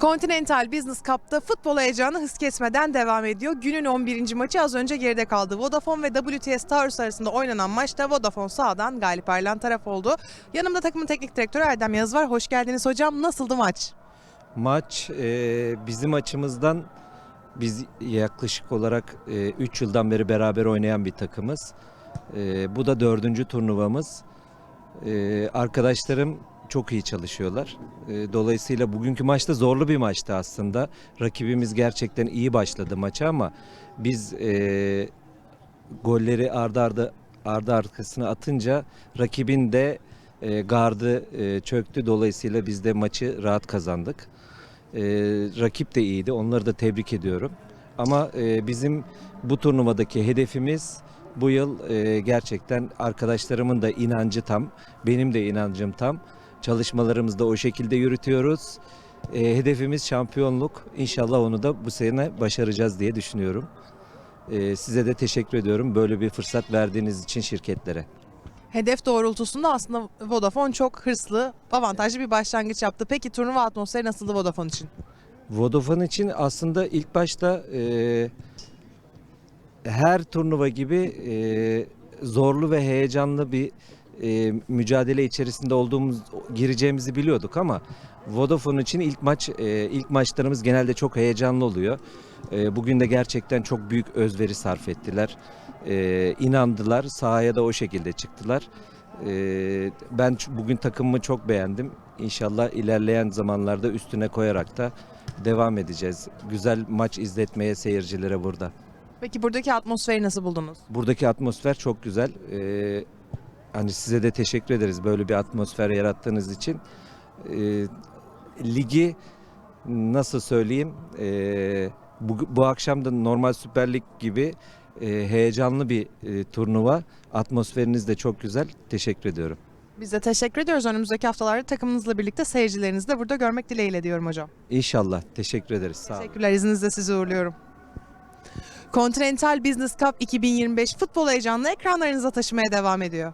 Continental Business Cup'ta futbol heyecanı hız kesmeden devam ediyor. Günün 11. maçı az önce geride kaldı. Vodafone ve WTS Towers arasında oynanan maçta Vodafone sağdan galip ayrılan taraf oldu. Yanımda takımın teknik direktörü Erdem Yaz var. Hoş geldiniz hocam. Nasıldı maç? Maç e, bizim açımızdan biz yaklaşık olarak 3 yıldan beri beraber oynayan bir takımız. E, bu da dördüncü turnuvamız. E, arkadaşlarım çok iyi çalışıyorlar. E, dolayısıyla bugünkü maçta zorlu bir maçtı aslında. Rakibimiz gerçekten iyi başladı maça ama biz e, golleri ardı ardı ardı arkasına atınca rakibin de e, gardı e, çöktü. Dolayısıyla biz de maçı rahat kazandık. E, rakip de iyiydi. Onları da tebrik ediyorum. Ama e, bizim bu turnuvadaki hedefimiz bu yıl e, gerçekten arkadaşlarımın da inancı tam, benim de inancım tam. Çalışmalarımızı da o şekilde yürütüyoruz. E, hedefimiz şampiyonluk. İnşallah onu da bu sene başaracağız diye düşünüyorum. E, size de teşekkür ediyorum böyle bir fırsat verdiğiniz için şirketlere. Hedef doğrultusunda aslında Vodafone çok hırslı, avantajlı bir başlangıç yaptı. Peki turnuva atmosferi nasıldı Vodafone için? Vodafone için aslında ilk başta e, her turnuva gibi e, zorlu ve heyecanlı bir e, mücadele içerisinde olduğumuz gireceğimizi biliyorduk ama Vodafone için ilk maç e, ilk maçlarımız genelde çok heyecanlı oluyor. E, bugün de gerçekten çok büyük özveri sarf ettiler. E, inandılar, sahaya da o şekilde çıktılar. E, ben bugün takımımı çok beğendim. İnşallah ilerleyen zamanlarda üstüne koyarak da devam edeceğiz. Güzel maç izletmeye seyircilere burada. Peki buradaki atmosferi nasıl buldunuz? Buradaki atmosfer çok güzel. Ee, hani size de teşekkür ederiz böyle bir atmosfer yarattığınız için. Ee, ligi nasıl söyleyeyim? Ee, bu, bu akşam da normal Süper Lig gibi e, heyecanlı bir e, turnuva. Atmosferiniz de çok güzel. Teşekkür ediyorum. Biz de teşekkür ediyoruz. Önümüzdeki haftalarda takımınızla birlikte seyircilerinizi de burada görmek dileğiyle diyorum hocam. İnşallah. Teşekkür ederiz. Sağ olun. Teşekkürler. İzninizle sizi uğurluyorum. Continental Business Cup 2025 futbol heyecanını ekranlarınıza taşımaya devam ediyor.